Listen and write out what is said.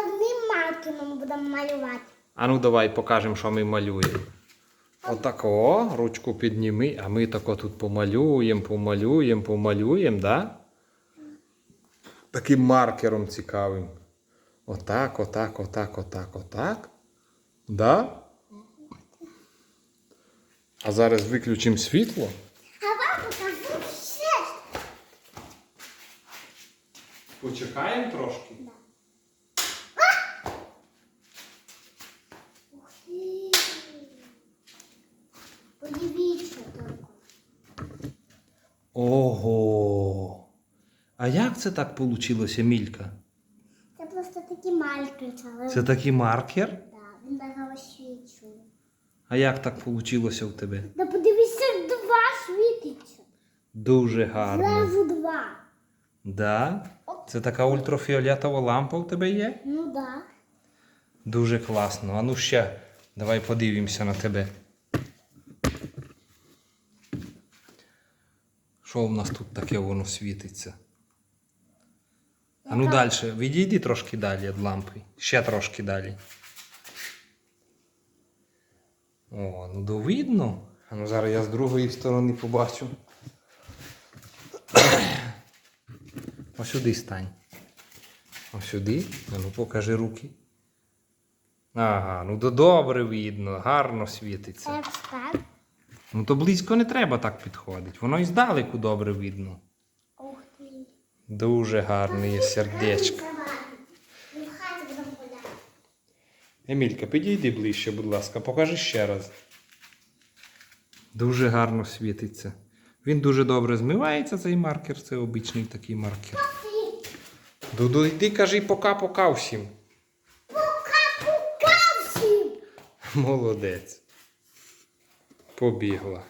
одним маркером будемо малювати. А ну давай покажемо, що ми малюємо. Отако, ручку підніми, а ми тако тут помалюємо, помалюємо, помалюємо, да? Таким маркером цікавим. Отак, отак, отак, отак, отак. Да? А зараз виключимо світло. А вам покажу ще. Почекаємо трошки. Ух Ого. А як це так вийшло, Мілька? Це просто такі маркери. але- Це такий маркер? Да, він так освічує. А як так вийшло в тебе? Да подивися, два світиться. Дуже гарно. Зразу два. Да? Це така ультрафіолетова лампа у тебе є? Ну да. Дуже класно. А ну ще, давай подивимося на тебе. Що в нас тут таке воно світиться? А ну далі, відійди трошки далі від лампи. Ще трошки далі. О, ну то видно. А ну зараз я з другої сторони побачу. Ось сюди стань. Ось сюди. А ну покажи руки. Ага, ну то добре видно, гарно світиться. Ну то близько не треба так підходити. Воно і здалеку добре видно. Ух ти. Дуже гарне є сердечко. Емілька, підійди ближче, будь ласка, покажи ще раз. Дуже гарно світиться. Він дуже добре змивається, цей маркер, це обичний такий маркер. Дуду, йди кажи пока-пока всім. Пока-пока всім! Молодець побігла.